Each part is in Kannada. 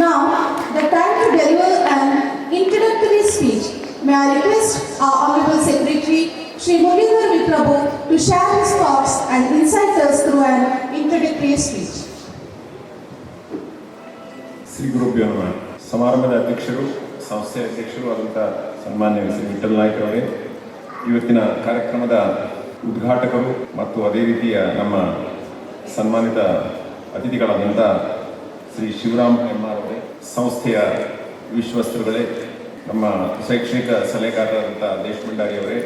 Now, the time to deliver an introductory speech. May I request our Honorable Secretary, Sri Mulindra Viprabhu, to share his thoughts and insight us through an introductory speech. ಗುರುಭ್ಯೋ ನಮಃ ಸಮಾರಂಭದ ಅಧ್ಯಕ್ಷರು ಸಂಸ್ಥೆಯ ಅಧ್ಯಕ್ಷರು ಆದಂಥ ಸನ್ಮಾನ್ಯ ಶ್ರೀ ವಿಠಲ್ ನಾಯ್ಕ ಅವರೇ ಇವತ್ತಿನ ಕಾರ್ಯಕ್ರಮದ ಉದ್ಘಾಟಕರು ಮತ್ತು ಅದೇ ರೀತಿಯ ನಮ್ಮ ಸನ್ಮಾನಿತ ಅತಿಥಿಗಳಾದಂಥ ಶ್ರೀ ಶಿವರಾಮ್ ಎಂ ಆರ್ ಅವರೇ ಸಂಸ್ಥೆಯ ವಿಶ್ವಸ್ತ್ರಗಳೇ, ನಮ್ಮ ಶೈಕ್ಷಣಿಕ ಸಲಹೆಗಾರರಾದಂಥ ದೇಶ್ ಭಂಡಾರಿ ಅವರೇ,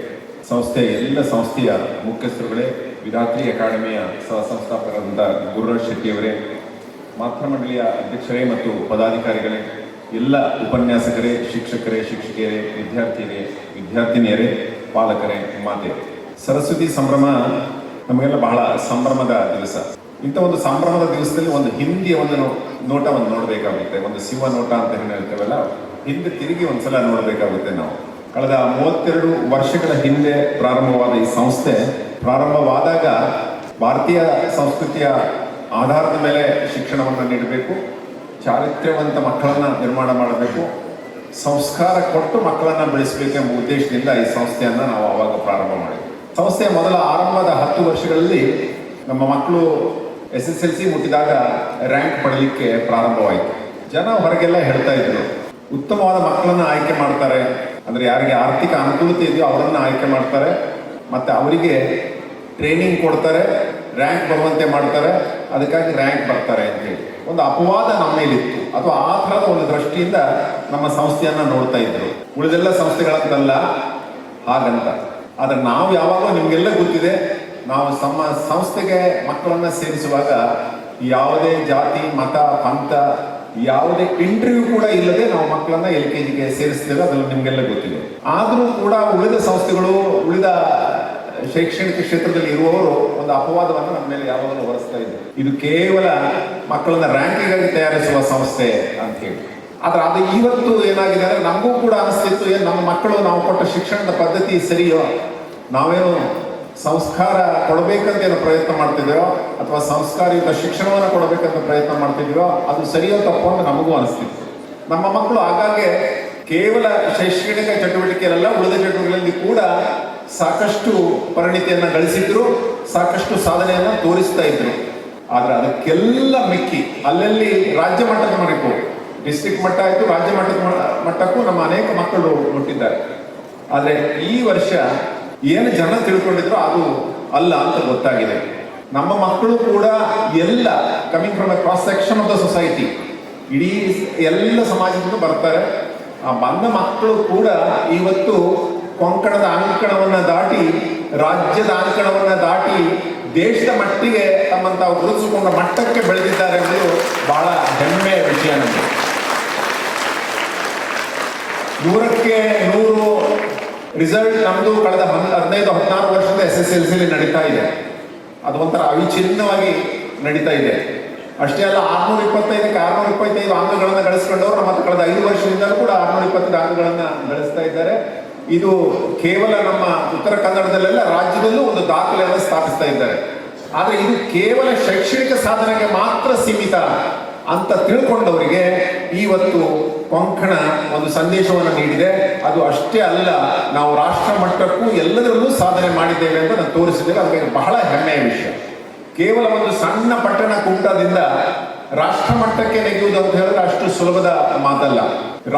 ಸಂಸ್ಥೆಯ ಎಲ್ಲ ಸಂಸ್ಥೆಯ ಮುಖ್ಯಸ್ಥರುಗಳೇ ವಿಧಾತ್ರಿ ಅಕಾಡೆಮಿಯ ಸಹ ಸಂಸ್ಥಾಪಕರಾದಂಥ ಗುರುರಾಜ್ ಶೆಟ್ಟಿಯವರೇ ಮಾತೃಮಂಡಳಿಯ ಅಧ್ಯಕ್ಷರೇ ಮತ್ತು ಪದಾಧಿಕಾರಿಗಳೇ, ಎಲ್ಲ ಉಪನ್ಯಾಸಕರೇ, ಶಿಕ್ಷಕರೇ, ಶಿಕ್ಷಕಿಯರೇ, ವಿದ್ಯಾರ್ಥಿಯರೇ, ವಿದ್ಯಾರ್ಥಿನಿಯರೇ, ಪಾಲಕರೇ, ಮಾತೆ. ಸರಸ್ವತಿ ಸಂಭ್ರಮ ನಮಗೆಲ್ಲ ಬಹಳ ಸಂಭ್ರಮದ ದಿವಸ. ಇಂಥ ಒಂದು ಸಂಭ್ರಮದ ದಿವಸದಲ್ಲಿ ಒಂದು ಹಿಂದಿಯ ಒಂದು ನೋಟ ಒಂದು ನೋಡಬೇಕಾಗುತ್ತೆ. ಒಂದು ಶಿವ ನೋಟ ಅಂತ ಏನು ಹೇಳ್ತೇವಲ್ಲ, ಹಿಂದೆ ತಿರುಗಿ ಒಂದ್ಸಲ ನೋಡಬೇಕಾಗುತ್ತೆ ನಾವು. ಕಳೆದ ಮೂವತ್ತೆರಡು ವರ್ಷಗಳ ಹಿಂದೆ ಪ್ರಾರಂಭವಾದ ಈ ಸಂಸ್ಥೆ ಪ್ರಾರಂಭವಾದಾಗ ಭಾರತೀಯ ಸಂಸ್ಕೃತಿಯ ಆಧಾರದ ಮೇಲೆ ಶಿಕ್ಷಣವನ್ನು ನೀಡಬೇಕು, ಚಾರಿತ್ರ್ಯವಂತ ಮಕ್ಕಳನ್ನು ನಿರ್ಮಾಣ ಮಾಡಬೇಕು, ಸಂಸ್ಕಾರ ಕೊಟ್ಟು ಮಕ್ಕಳನ್ನ ಬೆಳೆಸಬೇಕೆಂಬ ಉದ್ದೇಶದಿಂದ ಈ ಸಂಸ್ಥೆಯನ್ನು ನಾವು ಆವಾಗ ಪ್ರಾರಂಭ ಮಾಡಿದ್ವಿ. ಸಂಸ್ಥೆಯ ಮೊದಲ ಆರಂಭದ ಹತ್ತು ವರ್ಷಗಳಲ್ಲಿ ನಮ್ಮ ಮಕ್ಕಳು ಎಸ್ ಎಸ್ ಎಲ್ ಸಿ ಮುಟ್ಟಿದಾಗ ರ್ಯಾಂಕ್ ಪಡಲಿಕ್ಕೆ ಪ್ರಾರಂಭವಾಯಿತು. ಜನ ಹೊರಗೆಲ್ಲ ಹೇಳ್ತಾ ಇದ್ರು, ಉತ್ತಮವಾದ ಮಕ್ಕಳನ್ನ ಆಯ್ಕೆ ಮಾಡ್ತಾರೆ. ಅಂದ್ರೆ ಯಾರಿಗೆ ಆರ್ಥಿಕ ಅನುಕೂಲತೆ ಇದೆಯೋ ಅವರನ್ನ ಆಯ್ಕೆ ಮಾಡ್ತಾರೆ. ಮತ್ತೆ ಅವರಿಗೆ ಟ್ರೈನಿಂಗ್ ಕೊಡ್ತಾರೆ ರ್ಯಾಂಕ್ ಬರುವಂತೆ ಮಾಡ್ತಾರೆ, ಅದಕ್ಕಾಗಿ ರ್ಯಾಂಕ್ ಬರ್ತಾರೆ ಅಂತ ಹೇಳಿ ಒಂದು ಅಪವಾದ ನಮ್ಮ ಮೇಲಿತ್ತು. ಅಥವಾ ಆ ಥರದ ಒಂದು ದೃಷ್ಟಿಯಿಂದ ನಮ್ಮ ಸಂಸ್ಥೆಯನ್ನ ನೋಡ್ತಾ ಇದ್ರು. ಉಳಿದೆಲ್ಲ ಸಂಸ್ಥೆಗಳಂತಲ್ಲ, ಹಾಗಂತ. ಆದ್ರೆ ನಾವು ಯಾವಾಗಲೂ ನಿಮ್ಗೆಲ್ಲ ಗೊತ್ತಿದೆ ನಾವು ನಮ್ಮ ಸಂಸ್ಥೆಗೆ ಮಕ್ಕಳನ್ನ ಸೇರಿಸುವಾಗ ಯಾವುದೇ ಜಾತಿ, ಮತ, ಪಂಥ, ಯಾವುದೇ ಇಂಟರ್ವ್ಯೂ ಕೂಡ ಇಲ್ಲದೆ ನಾವು ಮಕ್ಕಳನ್ನ ಎಲ್ ಕೆ ಜಿಗೆ ಸೇರಿಸ್ತೇವೆ ಅದನ್ನು ನಿಮಗೆಲ್ಲ ಗೊತ್ತಿದೆ. ಆದರೂ ಕೂಡ ಉಳಿದ ಸಂಸ್ಥೆಗಳು, ಉಳಿದ ಶೈಕ್ಷಣಿಕ ಕ್ಷೇತ್ರದಲ್ಲಿ ಇರುವವರು ಒಂದು ಅಪವಾದವನ್ನು ನಮ್ಮ ಮೇಲೆ ಯಾವಾಗಲೂ ಹೊರಿಸ್ತಾ ಇದ್ದಾರೆ ಇದು ಕೇವಲ ಮಕ್ಕಳನ್ನ ರ್ಯಾಂಕಿಗಾಗಿ ತಯಾರಿಸುವ ಸಂಸ್ಥೆ ಅಂತ ಹೇಳಿ. ಆದ್ರೆ ಅದು ಇವತ್ತು ಏನಾಗಿದೆ ಅಂದ್ರೆ ನಮಗೂ ಕೂಡ ಅನಿಸ್ತಿತ್ತು, ಏನು ನಮ್ಮ ಮಕ್ಕಳು ನಾವು ಕೊಟ್ಟ ಶಿಕ್ಷಣದ ಪದ್ಧತಿ ಸರಿಯೋ, ನಾವೇನು ಸಂಸ್ಕಾರ ಕೊಡಬೇಕಂತ ಏನು ಪ್ರಯತ್ನ ಮಾಡ್ತಿದ್ದೀರೋ ಅಥವಾ ಸಂಸ್ಕಾರಯುತ ಶಿಕ್ಷಣವನ್ನು ಕೊಡಬೇಕಂತ ಪ್ರಯತ್ನ ಮಾಡ್ತಿದ್ದೀರೋ ಅದು ಸರಿಯೋ ತಪ್ಪು ಅಂತ ನಮಗೂ ಅನಿಸ್ತಿತ್ತು ನಮ್ಮ ಮಕ್ಕಳು ಆಗಾಗ್ಗೆ ಕೇವಲ ಶೈಕ್ಷಣಿಕ ಚಟುವಟಿಕೆಯಲ್ಲ, ಉಳಿದ ಚಟುವಟಿಕೆಗಳಲ್ಲಿ ಕೂಡ ಸಾಕಷ್ಟು ಪರಿಣಿತಿಯನ್ನು ಗಳಿಸಿದ್ರು, ಸಾಕಷ್ಟು ಸಾಧನೆಯನ್ನು ತೋರಿಸ್ತಾ ಇದ್ರು. ಆದ್ರೆ ಅದಕ್ಕೆಲ್ಲ ಮಿಕ್ಕಿ, ಅಲ್ಲಲ್ಲಿ ರಾಜ್ಯ ಮಟ್ಟದ ಮಟ್ಟಕ್ಕೆ ಡಿಸ್ಟ್ರಿಕ್ಟ್ ಮಟ್ಟ ಆಯಿತು, ರಾಜ್ಯ ಮಟ್ಟದ ಮಟ್ಟಕ್ಕೂ ನಮ್ಮ ಅನೇಕ ಮಕ್ಕಳು ಮುಟ್ಟಿದ್ದಾರೆ ಆದರೆ ಈ ವರ್ಷ ಏನು ಜನ ತಿಳ್ಕೊಂಡಿದ್ರು ಅದು ಅಲ್ಲ ಅಂತ ಗೊತ್ತಾಗಿದೆ. ನಮ್ಮ ಮಕ್ಕಳು ಕೂಡ ಎಲ್ಲ coming from a cross section of the society ಇಡೀ ಎಲ್ಲ ಸಮಾಜದಿಂದ ಬರ್ತಾರೆ. ಆ, ಬಂದ ಮಕ್ಕಳು ಕೂಡ ಇವತ್ತು ಕೊಂಕಣದ ಅಂಕಣವನ್ನ ದಾಟಿ, ರಾಜ್ಯದ ಅಂಕಣವನ್ನ ದಾಟಿ, ದೇಶದ ಮಟ್ಟಿಗೆ ತಮ್ಮಂತ ಗುರುತಿಸಿಕೊಂಡ ಮಟ್ಟಕ್ಕೆ ಬೆಳೆದಿದ್ದಾರೆ ಎಂಬುದು ಬಹಳ ಹೆಮ್ಮೆಯ ವಿಷಯ ನಮಗೆ. ನೂರಕ್ಕೆ ನೂರು ರಿಸಲ್ಟ್ ನಮ್ದು ಕಳೆದ ಹದಿನೈದು, ಹದಿನಾರು ವರ್ಷದ ಎಸ್ ಎಸ್ ಎಲ್ ಸಿಲಿ ನಡೀತಾ ಇದೆ. ಅದು ಒಂಥರ ಅವಿಚ್ಛಿನ್ನವಾಗಿ ನಡೀತಾ ಇದೆ. ಅಷ್ಟೇ ಅಲ್ಲ, ಆರ್ನೂರ ಇಪ್ಪತ್ತೈದಕ್ಕೆ ಆರ್ನೂರ ಇಪ್ಪತ್ತೈದು ಅಂಕಗಳನ್ನು ಗಳಿಸ್ಕೊಂಡವರು ನಮ್ಮ ಕಳೆದ ಐದು ವರ್ಷದಿಂದಲೂ ಕೂಡ ಆರ್ನೂರ ಇಪ್ಪತ್ತೈದು ಅಂಕಗಳನ್ನು ಗಳಿಸ್ತಾ ಇದ್ದಾರೆ. ಇದು ಕೇವಲ ನಮ್ಮ ಉತ್ತರ ಕನ್ನಡದಲ್ಲೆಲ್ಲ ರಾಜ್ಯದಲ್ಲೂ ಒಂದು ದಾಖಲೆಯನ್ನು ಸ್ಥಾಪಿಸ್ತಾ ಇದ್ದಾರೆ. ಆದರೆ ಇದು ಕೇವಲ ಶೈಕ್ಷಣಿಕ ಸಾಧನೆಗೆ ಮಾತ್ರ ಸೀಮಿತ ಅಂತ ತಿಳ್ಕೊಂಡವರಿಗೆ ಇವತ್ತು ಕೊಂಕಣ ಒಂದು ಸಂದೇಶವನ್ನು ನೀಡಿದೆ. ಅದು ಅಷ್ಟೇ ಅಲ್ಲ, ನಾವು ರಾಷ್ಟ್ರ ಮಟ್ಟಕ್ಕೂ ಎಲ್ಲದರಲ್ಲೂ ಸಾಧನೆ ಮಾಡಿದ್ದೇವೆ ಅಂತ ನಾನು ತೋರಿಸಿದ್ದೇವೆ ಅದಕ್ಕೆ ಬಹಳ ಹೆಮ್ಮೆಯ ವಿಷಯ. ಕೇವಲ ಒಂದು ಸಣ್ಣ ಪಟ್ಟಣ ಕೂಟದಿಂದ ರಾಷ್ಟ್ರ ಮಟ್ಟಕ್ಕೆ ನೆಗೆಯುವುದು ಅಂತ ಹೇಳಿದ್ರೆ ಅಷ್ಟು ಸುಲಭದ ಮಾತಲ್ಲ.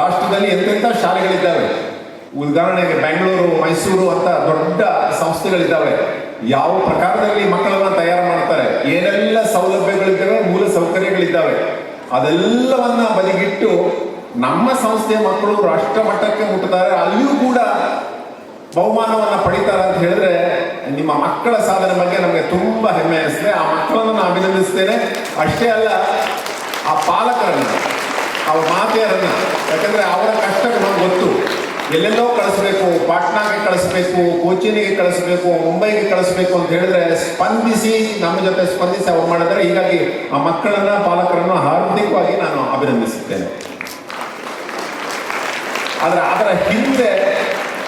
ರಾಷ್ಟ್ರದಲ್ಲಿ ಎಂತೆಂಥ ಶಾಲೆಗಳಿದ್ದಾವೆ? ಉದಾಹರಣೆಗೆ ಬೆಂಗಳೂರು, ಮೈಸೂರು ಅಂತ ದೊಡ್ಡ ಸಂಸ್ಥೆಗಳಿದ್ದಾವೆ. ಯಾವ ಪ್ರಕಾರದಲ್ಲಿ ಮಕ್ಕಳನ್ನ ತಯಾರು ಮಾಡ್ತಾರೆ? ಏನೆಲ್ಲ ಸೌಲಭ್ಯಗಳಿದ್ದಾವೆ? ಮೂಲ ಸೌಕರ್ಯಗಳಿದ್ದಾವೆ? ಅದೆಲ್ಲವನ್ನ ಬದಿಗಿಟ್ಟು ನಮ್ಮ ಸಂಸ್ಥೆಯ ಮಕ್ಕಳು ರಾಷ್ಟ್ರ ಮಟ್ಟಕ್ಕೆ ಮುಟ್ಟುತ್ತಾರೆ ಅಲ್ಲಿಯೂ ಕೂಡ ಬಹುಮಾನವನ್ನು ಪಡಿತಾರೆ ಅಂತ ಹೇಳಿದ್ರೆ ನಿಮ್ಮ ಮಕ್ಕಳ ಸಾಧನೆ ಬಗ್ಗೆ ನಮಗೆ ತುಂಬಾ ಹೆಮ್ಮೆ ಅನಿಸ್ತದೆ ಆ ಮಕ್ಕಳನ್ನು ನಾನು ಅಭಿನಂದಿಸ್ತೇನೆ. ಅಷ್ಟೇ ಅಲ್ಲ, ಆ ಪಾಲಕರನ್ನ ಅವ್ರ ಮಾತೆಯರನ್ನ, ಯಾಕಂದ್ರೆ ಅವರ ಕಷ್ಟ ನಮ್ಗೆ ಗೊತ್ತು. ಎಲ್ಲೆಲ್ಲೋ ಕಳಿಸ್ಬೇಕು, ಪಾಟ್ನಾಗೆ ಕಳಿಸ್ಬೇಕು ಕೋಚಿನಿಗೆ ಕಳಿಸ್ಬೇಕು, ಮುಂಬೈಗೆ ಕಳಿಸ್ಬೇಕು ಅಂತ ಹೇಳಿದ್ರೆ ಸ್ಪಂದಿಸಿ, ನಮ್ಮ ಜೊತೆ ಸ್ಪಂದಿಸಿ ಅವ್ರು ಮಾಡಿದ್ರೆ ಹೀಗಾಗಿ ಆ ಮಕ್ಕಳನ್ನ, ಪಾಲಕರನ್ನು ಹಾರ್ದಿಕವಾಗಿ ನಾನು ಅಭಿನಂದಿಸುತ್ತೇನೆ. ಆದ್ರೆ ಅದರ ಹಿಂದೆ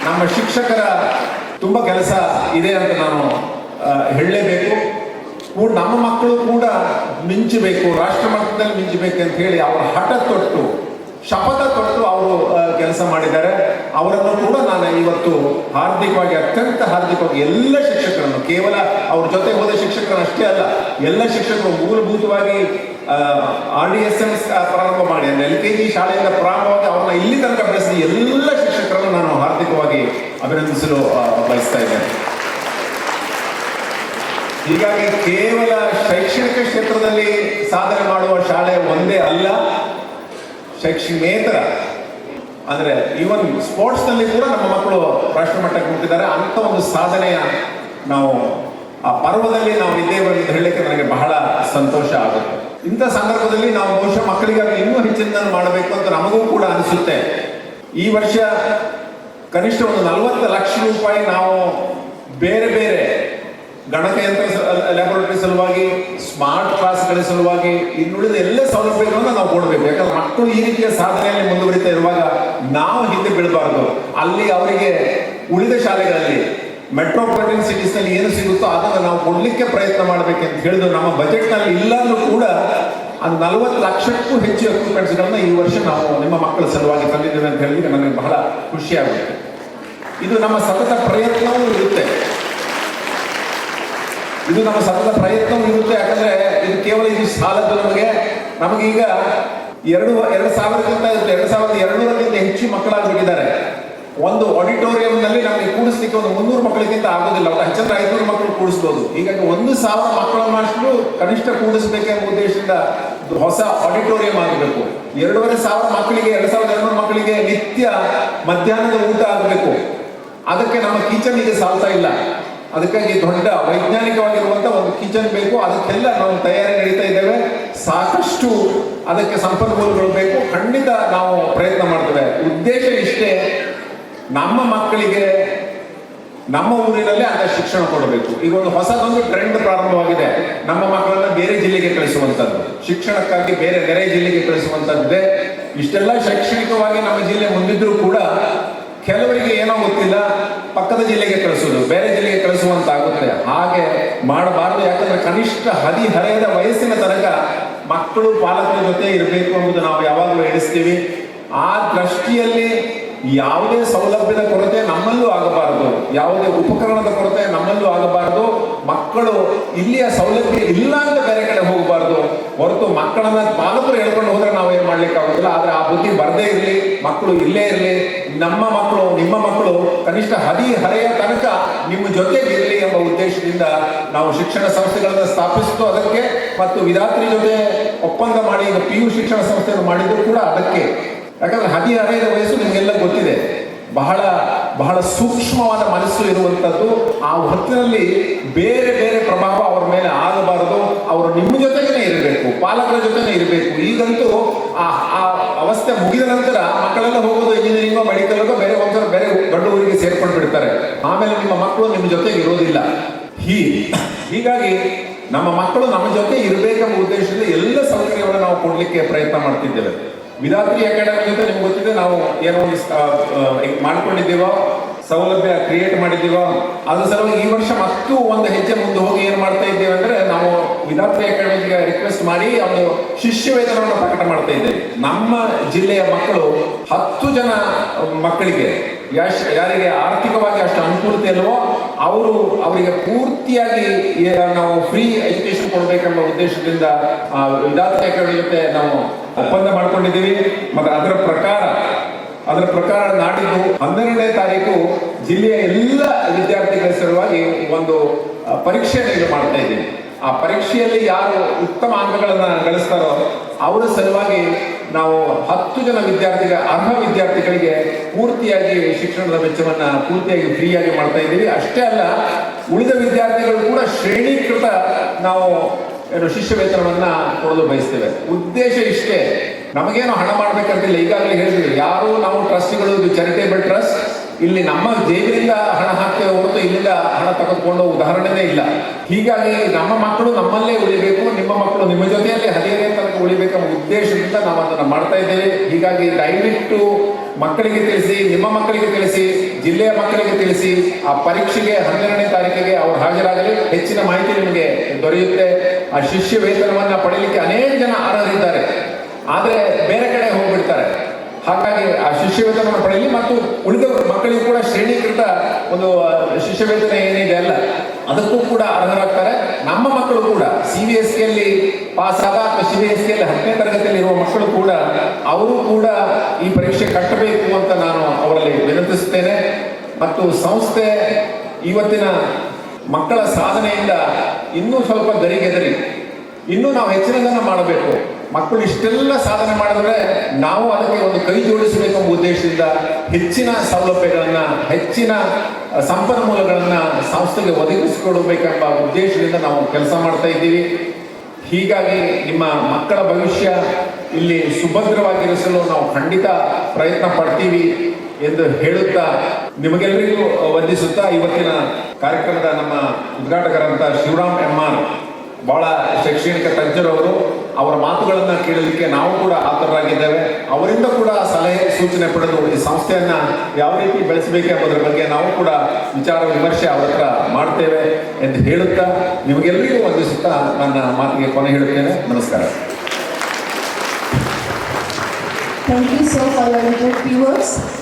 ನಮ್ಮ ಶಿಕ್ಷಕರ ತುಂಬ ಕೆಲಸ ಇದೆ ಅಂತ ನಾನು ಹೇಳಲೇಬೇಕು. ಕೂಡ ನಮ್ಮ ಮಕ್ಕಳು ಕೂಡ ಮಿಂಚಬೇಕು, ರಾಷ್ಟ್ರ ಮಟ್ಟದಲ್ಲಿ ಮಿಂಚಬೇಕು ಅಂತ ಹೇಳಿ ಅವರ ಹಠ ತೊಟ್ಟು ಶಪಥ ತೊಟ್ಟು ಅವರು ಕೆಲಸ ಮಾಡಿದ್ದಾರೆ. ಅವರನ್ನು ಕೂಡ ನಾನು ಇವತ್ತು ಹಾರ್ದಿಕವಾಗಿ, ಅತ್ಯಂತ ಹಾರ್ದಿಕವಾಗಿ ಎಲ್ಲ ಶಿಕ್ಷಕರನ್ನು, ಕೇವಲ ಅವ್ರ ಜೊತೆ ಹೋದ ಶಿಕ್ಷಕರನ್ನು ಅಷ್ಟೇ ಅಲ್ಲ, ಎಲ್ಲ ಶಿಕ್ಷಕರು ಮೂಲಭೂತವಾಗಿ ಆರ್ ಡಿ ಎಸ್ ಎಂ ಪ್ರಾರಂಭ ಮಾಡಿ, ಅಂದರೆ ಎಲ್ ಕೆ ಜಿ ಶಾಲೆಯಿಂದ ಪ್ರಾರಂಭವಾಗಿ ಅವ್ರನ್ನ ಇಲ್ಲಿ ತನಕ ಬೆಳೆಸಿದ ಎಲ್ಲ ಶಿಕ್ಷಕರನ್ನು ನಾನು ಹಾರ್ದಿಕವಾಗಿ ಅಭಿನಂದಿಸಲು ಬಯಸ್ತಾ ಇದ್ದೇನೆ. ಹೀಗಾಗಿ ಕೇವಲ ಶೈಕ್ಷಣಿಕ ಕ್ಷೇತ್ರದಲ್ಲಿ ಸಾಧನೆ ಮಾಡುವ ಶಾಲೆ ಒಂದೇ ಅಲ್ಲ ಶೈಕ್ಷಣಿಕೇತರ. ಅಂದ್ರೆ ಈವನ್ ಸ್ಪೋರ್ಟ್ಸ್ನಲ್ಲಿ ಕೂಡ ನಮ್ಮ ಮಕ್ಕಳು ರಾಷ್ಟ್ರ ಮಟ್ಟಕ್ಕೆ ಮುಟ್ಟಿದ್ದಾರೆ ಅಂತ ಒಂದು ಸಾಧನೆಯ ನಾವು ಆ ಪರ್ವದಲ್ಲಿ ನಾವು ಇದ್ದೇವೆ ಅಂತ ಹೇಳಲಿಕ್ಕೆ ನನಗೆ ಬಹಳ ಸಂತೋಷ ಆಗುತ್ತೆ. ಇಂಥ ಸಂದರ್ಭದಲ್ಲಿ ನಾವು ಬಹುಶಃ ಮಕ್ಕಳಿಗಾಗಿ ಇನ್ನೂ ಹೆಚ್ಚಿನ ಮಾಡಬೇಕು ಅಂತ ನಮಗೂ ಕೂಡ ಅನಿಸುತ್ತೆ. ಈ ವರ್ಷ ಕನಿಷ್ಠ ಒಂದು ನಲವತ್ತು ಲಕ್ಷ ರೂಪಾಯಿ ನಾವು ಬೇರೆ ಬೇರೆ ಗಣಕಯಂತ್ರ ಲ್ಯಾಬೋರೇಟರಿ ಸಲುವಾಗಿ ಸ್ಮಾರ್ಟ್ ಕ್ಲಾಸ್ಗಳ ಸಲುವಾಗಿ, ಇನ್ನುಳಿದ ಎಲ್ಲ ಸೌಲಭ್ಯಗಳನ್ನು ನಾವು ಕೊಡಬೇಕು. ಯಾಕಂದ್ರೆ ಮಕ್ಕಳು ಈ ರೀತಿಯ ಸಾಧನೆಯಲ್ಲಿ ಮುಂದುವರಿತಾ ಇರುವಾಗ ನಾವು ಹಿಂದೆ ಬೀಳಬಾರದು. ಅಲ್ಲಿ ಅವರಿಗೆ ಉಳಿದ ಶಾಲೆಗಳಲ್ಲಿ ಮೆಟ್ರೋಪಾಲಿಟನ್ ಸಿಟೀಸ್ನಲ್ಲಿ ಏನು ಸಿಗುತ್ತೋ ಅದನ್ನು ನಾವು ಕೊಡ್ಲಿಕ್ಕೆ ಪ್ರಯತ್ನ ಮಾಡಬೇಕಂತ ಹೇಳಿದ್ರು. ನಮ್ಮ ಬಜೆಟ್ನಲ್ಲಿ ಇಲ್ಲ ಅಂದ್ರೂ ಕೂಡ ಅದು ನಲವತ್ತು ಲಕ್ಷಕ್ಕೂ ಹೆಚ್ಚು ಎಕ್ವಿಪ್ಮೆಂಟ್ಸ್ಗಳನ್ನ ಈ ವರ್ಷ ನಾವು ನಿಮ್ಮ ಮಕ್ಕಳ ಸಲುವಾಗಿ ತಂದಿದ್ದೇವೆ ಅಂತ ಹೇಳಿದ್ರೆ ನನಗೆ ಬಹಳ ಖುಷಿಯಾಗುತ್ತೆ. ಇದು ನಮ್ಮ ಸತತ ಪ್ರಯತ್ನವೂ ಇದು ನಮ್ಮ ಸತತ ಪ್ರಯತ್ನ ಇರುತ್ತೆ. ಯಾಕಂದ್ರೆ ಇದು ಕೇವಲ ಇದು ಸಾಲದ್ದು ನಮಗೆ. ನಮಗೀಗ ಎರಡು ಎರಡು ಸಾವಿರಕ್ಕಿಂತ ಎರಡು ಸಾವಿರದ ಎರಡುನೂರಕ್ಕಿಂತ ಹೆಚ್ಚು ಮಕ್ಕಳಾಗ್ಬಿಟ್ಟಿದ್ದಾರೆ. ಒಂದು ಆಡಿಟೋರಿಯಂನಲ್ಲಿ ನಮಗೆ ಕೂಡಿಸ್ಲಿಕ್ಕೆ ಒಂದು ಮುನ್ನೂರು ಮಕ್ಕಳಿಗಿಂತ ಆಗೋದಿಲ್ಲ. ಒಂದು ಹೆಚ್ಚಂದ್ರೆ ಐನೂರು ಮಕ್ಕಳು ಕೂಡಿಸ್ಬೋದು. ಹೀಗಾಗಿ ಒಂದು ಸಾವಿರ ಮಕ್ಕಳನ್ನಷ್ಟು ಕನಿಷ್ಠ ಕೂಡಿಸಬೇಕೆಂಬ ಉದ್ದೇಶದಿಂದ ಹೊಸ ಆಡಿಟೋರಿಯಂ ಆಗಬೇಕು. ಎರಡೂವರೆ ಸಾವಿರ ಮಕ್ಕಳಿಗೆ, ಎರಡು ಸಾವಿರದ ಎರಡುನೂರು ಮಕ್ಕಳಿಗೆ ನಿತ್ಯ ಮಧ್ಯಾಹ್ನದ ಊಟ ಆಗಬೇಕು. ಅದಕ್ಕೆ ನಮ್ಮ ಕಿಚನ್ ಈಗ ಸಾಲ್ತಾ ಇಲ್ಲ. ಅದಕ್ಕಾಗಿ ದೊಡ್ಡ ವೈಜ್ಞಾನಿಕವಾಗಿರುವಂಥ ಒಂದು ಕಿಚನ್ ಬೇಕು. ಅದಕ್ಕೆಲ್ಲ ನಾವು ತಯಾರಿ ನಡೀತಾ ಇದ್ದೇವೆ. ಸಾಕಷ್ಟು ಅದಕ್ಕೆ ಸಂಪನ್ಮೂಲಗಳು ಬೇಕು. ಖಂಡಿತ ನಾವು ಪ್ರಯತ್ನ ಮಾಡ್ತೇವೆ. ಉದ್ದೇಶ ಇಷ್ಟೇ. ನಮ್ಮ ಮಕ್ಕಳಿಗೆ ನಮ್ಮ ಊರಿನಲ್ಲೇ ಅಂತ ಶಿಕ್ಷಣ ಕೊಡಬೇಕು. ಈಗ ಒಂದು ಹೊಸದೊಂದು ಟ್ರೆಂಡ್ ಪ್ರಾರಂಭವಾಗಿದೆ. ನಮ್ಮ ಮಕ್ಕಳನ್ನ ಬೇರೆ ಜಿಲ್ಲೆಗೆ ಕಳಿಸುವಂತದ್ದು. ಶಿಕ್ಷಣಕ್ಕಾಗಿ ಬೇರೆ ನೆರೆ ಜಿಲ್ಲೆಗೆ ಕಳಿಸುವಂತದ್ದೇ. ಇಷ್ಟೆಲ್ಲ ಶೈಕ್ಷಣಿಕವಾಗಿ ನಮ್ಮ ಜಿಲ್ಲೆ ಮುಂದಿದ್ರೂ ಕೂಡ ಕೆಲವರಿಗೆ ಏನೋ ಗೊತ್ತಿಲ್ಲ. ಪಕ್ಕದ ಜಿಲ್ಲೆಗೆ ಕಳಿಸೋದು, ಬೇರೆ ಜಿಲ್ಲೆಗೆ ಕಳಿಸುವಂತ ಆಗುತ್ತೆ ಹಾಗೆ ಮಾಡಬಾರದು, ಯಾಕಂದ್ರೆ ಕನಿಷ್ಠ ಹದಿಹರೆಯದ ವಯಸ್ಸಿನ ತನಕ ಮಕ್ಕಳು ಪಾಲಕರ ಜೊತೆ ಇರಬೇಕು ಎಂಬುದು ನಾವು ಯಾವಾಗಲೂ ಎಣಿಸ್ತೀವಿ ಆ ದೃಷ್ಟಿಯಲ್ಲಿ ಯಾವುದೇ ಸೌಲಭ್ಯದ ಕೊರತೆ ನಮ್ಮಲ್ಲೂ ಆಗಬಾರದು. ಯಾವುದೇ ಉಪಕರಣದ ಕೊರತೆ ನಮ್ಮಲ್ಲೂ ಆಗಬಾರದು. ಮಕ್ಕಳು ಇಲ್ಲಿಯ ಸೌಲಭ್ಯ ಇಲ್ಲ ಅಂತ ಬೇರೆ ಕಡೆ ಹೋಗಬಾರದು. ಹೊರತು ಮಕ್ಕಳನ್ನ ಪಾಲಕರು ಹೇಳ್ಕೊಂಡು ಹೋದ್ರೆ ನಾವು ಏನ್ ಮಾಡ್ಲಿಕ್ಕೆ ಆಗುದಿಲ್ಲ ಆದ್ರೆ ಆ ಬುದ್ಧಿ ಬರದೇ ಇರಲಿ, ಮಕ್ಕಳು ಇಲ್ಲೇ ಇರಲಿ, ನಮ್ಮ ಮಕ್ಕಳು, ನಿಮ್ಮ ಮಕ್ಕಳು ಕನಿಷ್ಠ ಹದಿ ಹರೆಯ ತನಕ ನಿಮ್ಮ ಜೊತೆಗೆ ಇರಲಿ ಎಂಬ ಉದ್ದೇಶದಿಂದ ನಾವು ಶಿಕ್ಷಣ ಸಂಸ್ಥೆಗಳನ್ನು ಸ್ಥಾಪಿಸಿತು ಅದಕ್ಕೆ. ಮತ್ತು ವಿಧಾತ್ರಿ ಜೊತೆ ಒಪ್ಪಂದ ಮಾಡಿ ಪಿ ಯು ಶಿಕ್ಷಣ ಸಂಸ್ಥೆಯನ್ನು ಮಾಡಿದ್ರು ಕೂಡ ಅದಕ್ಕೆ. ಯಾಕಂದ್ರೆ ಹದಿಹರೆಯದ ವಯಸ್ಸು ನಿಮಗೆಲ್ಲ ಗೊತ್ತಿದೆ. ಬಹಳ ಬಹಳ ಸೂಕ್ಷ್ಮವಾದ ಮನಸ್ಸು ಇರುವಂತದ್ದು ಆ ಹೊತ್ತಿನಲ್ಲಿ ಬೇರೆ ಬೇರೆ ಪ್ರಭಾವ ಅವರ ಮೇಲೆ ಆಗಬಾರದು. ಅವರು ನಿಮ್ಮ ಜೊತೆಗೇನೆ ಇರಬೇಕು, ಪಾಲಕರ ಜೊತೆನೆ ಇರಬೇಕು. ಈಗಂತೂ ಆ ಆ ಅವಸ್ಥೆ ಮುಗಿದ ನಂತರ ಮಕ್ಕಳೆಲ್ಲ ಹೋಗೋದು ಇಂಜಿನಿಯರಿಂಗೋ ಮೆಡಿಕಲ್ಗೋ ಬೇರೆ ಒಂಥರ ಬೇರೆ ದೊಡ್ಡ ಊರಿಗೆ ಸೇರ್ಕೊಂಡು ಬಿಡ್ತಾರೆ. ಆಮೇಲೆ ನಿಮ್ಮ ಮಕ್ಕಳು ನಿಮ್ಮ ಜೊತೆಗೆ ಇರೋದಿಲ್ಲ. ಹೀ, ಹೀಗಾಗಿ ನಮ್ಮ ಮಕ್ಕಳು ನಮ್ಮ ಜೊತೆ ಇರಬೇಕೆಂಬ ಉದ್ದೇಶದಿಂದ ಎಲ್ಲ ಸೌಕರ್ಯಗಳನ್ನು ನಾವು ಕೊಡಲಿಕ್ಕೆ ಪ್ರಯತ್ನ ಮಾಡ್ತಿದ್ದೇವೆ. ವಿಧಾತ್ರಿ ಅಕಾಡೆಮಿ ಅಂತ ನಿಮ್ಗೆ ಗೊತ್ತಿದೆ, ನಾವು ಏನೋ ಮಾಡ್ಕೊಂಡಿದ್ದೀವೋ, ಸೌಲಭ್ಯ ಕ್ರಿಯೇಟ್ ಮಾಡಿದ್ದೀವ, ಅದ್ರ ಸಲುವಾಗಿ ಈ ವರ್ಷ ಮತ್ತೂ ಒಂದು ಹೆಜ್ಜೆ ಮುಂದೆ ಹೋಗಿ ಏನು ಮಾಡ್ತಾ ಇದ್ದೇವೆ ಅಂದ್ರೆ ನಾವು ವಿಧಾತ್ರಿ ಅಕಾಡೆಮಿಗೆ ರಿಕ್ವೆಸ್ಟ್ ಮಾಡಿ ಒಂದು ಶಿಷ್ಯ ವೇತನವನ್ನು ಪ್ರಕಟ ಮಾಡ್ತಾ ಇದ್ದೇವೆ. ನಮ್ಮ ಜಿಲ್ಲೆಯ ಮಕ್ಕಳು ಹತ್ತು ಜನ ಮಕ್ಕಳಿಗೆ ಯಾರಿಗೆ ಆರ್ಥಿಕವಾಗಿ ಅಷ್ಟು ಅನುಕೂಲತೆ ಇಲ್ವೋ ಅವರು ಅವರಿಗೆ ಪೂರ್ತಿಯಾಗಿ ನಾವು ಫ್ರೀ ಎಜುಕೇಶನ್ ಕೊಡಬೇಕೆಂಬ ಉದ್ದೇಶದಿಂದ ಆ, ವಿಧಾತ್ರಿ ಜೊತೆ ನಾವು ಒಪ್ಪಂದ ಮಾಡ್ಕೊಂಡಿದ್ದೀವಿ. ಮತ್ತು ಅದರ ಪ್ರಕಾರ ಅದರ ಪ್ರಕಾರ ನಾಡಿದ್ದು ಹನ್ನೆರಡನೇ ತಾರೀಕು ಜಿಲ್ಲೆಯ ಎಲ್ಲ ವಿದ್ಯಾರ್ಥಿಗಳ ಸಲುವಾಗಿ ಒಂದು ಪರೀಕ್ಷೆ ಪರೀಕ್ಷೆಯನ್ನು ಮಾಡ್ತಾ ಇದ್ದೀವಿ. ಆ ಪರೀಕ್ಷೆಯಲ್ಲಿ ಯಾರು ಉತ್ತಮ ಅಂಕಗಳನ್ನ ಗಳಿಸ್ತಾರೋ ಅವರ ಸಲುವಾಗಿ ನಾವು ಹತ್ತು ಜನ ವಿದ್ಯಾರ್ಥಿಗಳ, ಅರ್ಹ ವಿದ್ಯಾರ್ಥಿಗಳಿಗೆ ಪೂರ್ತಿಯಾಗಿ ಶಿಕ್ಷಣದ ವೆಚ್ಚವನ್ನ ಪೂರ್ತಿಯಾಗಿ ಫ್ರೀಯಾಗಿ ಮಾಡ್ತಾ ಇದ್ದೀವಿ. ಅಷ್ಟೇ ಅಲ್ಲ, ಉಳಿದ ವಿದ್ಯಾರ್ಥಿಗಳು ಕೂಡ ಶ್ರೇಣೀಕೃತ ನಾವು ಏನು ಶಿಷ್ಯ ವೇತನವನ್ನ ಕೊಡಲು ಬಯಸ್ತೇವೆ. ಉದ್ದೇಶ ಇಷ್ಟೇ. ನಮಗೇನು ಹಣ ಮಾಡ್ಬೇಕಂತಿಲ್ಲ. ಈಗಾಗಲೇ ಹೇಳಿದ್ವಿ. ಯಾರು ನಾವು ಟ್ರಸ್ಟ್ಗಳು ಚಾರಿಟೇಬಲ್ ಟ್ರಸ್ಟ್ ಇಲ್ಲಿ ನಮ್ಮ ಜೇಬಿನಿಂದ ಹಣ ಹಾಕ್ತೇವೆ ಹೊರತು ಇಲ್ಲಿಂದ ಹಣ ತೆಗೆದುಕೊಂಡು ಉದಾಹರಣೆನೇ ಇಲ್ಲ. ಹೀಗಾಗಿ ನಮ್ಮ ಮಕ್ಕಳು ನಮ್ಮಲ್ಲೇ ಉಳಿಬೇಕು, ನಿಮ್ಮ ಮಕ್ಕಳು ನಿಮ್ಮ ಜೊತೆಯಲ್ಲಿ ಹದಿಹರೆಯ ತನಕ ಉಳಿಬೇಕೆಂಬ ಉದ್ದೇಶದಿಂದ ನಾವು ಅದನ್ನು ಮಾಡ್ತಾ ಇದ್ದೇವೆ. ಹೀಗಾಗಿ ದಯವಿಟ್ಟು ಮಕ್ಕಳಿಗೆ ತಿಳಿಸಿ, ನಿಮ್ಮ ಮಕ್ಕಳಿಗೆ ತಿಳಿಸಿ, ಜಿಲ್ಲೆಯ ಮಕ್ಕಳಿಗೆ ತಿಳಿಸಿ, ಆ ಪರೀಕ್ಷೆಗೆ ಹನ್ನೆರಡನೇ ತಾರೀಕಿಗೆ ಅವರು ಹಾಜರಾಗಲಿ. ಹೆಚ್ಚಿನ ಮಾಹಿತಿ ನಿಮಗೆ ದೊರೆಯುತ್ತೆ. ಆ ಶಿಷ್ಯ ವೇತನವನ್ನು ಪಡೆಯಲಿಕ್ಕೆ ಅನೇಕ ಜನ ಅರ್ಹರಿದ್ದಾರೆ. ಆದರೆ ಬೇರೆ ಕಡೆ ಹೋಗ್ಬಿಡ್ತಾರೆ. ಆ ಶಿಷ್ಯವೇತನವನ್ನು ಪಡೆಯಲಿ ಮತ್ತು ಉಳಿದ ಮಕ್ಕಳಿಗೂ ಕೂಡ ಶ್ರೇಣೀಕೃತ ಒಂದು ಶಿಷ್ಯ ಶಿಷ್ಯವೇತನ ಏನಿದೆ ಅಲ್ಲ, ಅದಕ್ಕೂ ಕೂಡ ಅರ್ಹರಾಗ್ತಾರೆ. ನಮ್ಮ ಮಕ್ಕಳು ಕೂಡ ಸಿ ಬಿ ಎಸ್ ಸಿಯಲ್ಲಿ ಪಾಸ್ ಆದ ಅಥವಾ ಸಿ ಬಿ ಎಸ್ ಸಿಯಲ್ಲಿ ಹತ್ತನೇ ತರಗತಿಯಲ್ಲಿ ಇರುವ ಮಕ್ಕಳು ಕೂಡ, ಅವರು ಕೂಡ ಈ ಪರೀಕ್ಷೆ ಕಟ್ಟಬೇಕು ಅಂತ ನಾನು ಅವರಲ್ಲಿ ವಿನಂತಿಸುತ್ತೇನೆ. ಮತ್ತು ಸಂಸ್ಥೆ ಇವತ್ತಿನ ಮಕ್ಕಳ ಸಾಧನೆಯಿಂದ ಇನ್ನೂ ಸ್ವಲ್ಪ ಗರಿಗೆದರಿ. ಇನ್ನೂ ನಾವು ಹೆಚ್ಚಿನದನ್ನು ಮಾಡಬೇಕು. ಮಕ್ಕಳು ಇಷ್ಟೆಲ್ಲ ಸಾಧನೆ ಮಾಡಿದ್ರೆ ನಾವು ಅದಕ್ಕೆ ಒಂದು ಕೈ ಜೋಡಿಸಬೇಕೆಂಬ ಉದ್ದೇಶದಿಂದ ಹೆಚ್ಚಿನ ಸೌಲಭ್ಯಗಳನ್ನು, ಹೆಚ್ಚಿನ ಸಂಪನ್ಮೂಲಗಳನ್ನು ಸಂಸ್ಥೆಗೆ ಒದಗಿಸಿಕೊಡಬೇಕೆಂಬ ಉದ್ದೇಶದಿಂದ ನಾವು ಕೆಲಸ ಮಾಡ್ತಾ ಇದ್ದೀವಿ. ಹೀಗಾಗಿ ನಿಮ್ಮ ಮಕ್ಕಳ ಭವಿಷ್ಯ ಇಲ್ಲಿ ಸುಭದ್ರವಾಗಿರಿಸಲು ನಾವು ಖಂಡಿತ ಪ್ರಯತ್ನ ಪಡ್ತೀವಿ ಎಂದು ಹೇಳುತ್ತಾ ನಿಮಗೆಲ್ಲರಿಗೂ ವಂದಿಸುತ್ತಾ ಇವತ್ತಿನ ಕಾರ್ಯಕ್ರಮದ ನಮ್ಮ ಉದ್ಘಾಟಕರಂತ ಶಿವರಾಮ್ ಎಂ ಆರ್, ಬಹಳ ಶೈಕ್ಷಣಿಕ ತಜ್ಞರವರು ಮಾತುಗಳನ್ನು ಕೇಳಲಿಕ್ಕೆ ನಾವು ಕೂಡ ಆತರಾಗಿದ್ದೇವೆ ಅವರಿಂದ ಕೂಡ ಸಲಹೆ, ಸೂಚನೆ ಪಡೆದು ಈ ಸಂಸ್ಥೆಯನ್ನ ಯಾವ ರೀತಿ ಬೆಳೆಸಬೇಕೆಂಬುದರ ಬಗ್ಗೆ ನಾವು ಕೂಡ ವಿಚಾರ, ವಿಮರ್ಶೆ ಅವರ ಹತ್ರ ಮಾಡ್ತೇವೆ ಎಂದು ಹೇಳುತ್ತಾ ನಿಮಗೆಲ್ಲರಿಗೂ ವಂದಿಸುತ್ತಾ ನನ್ನ ಮಾತಿಗೆ ಕೊನೆ ಹೇಳುತ್ತೇನೆ. ನಮಸ್ಕಾರ. Thank you so.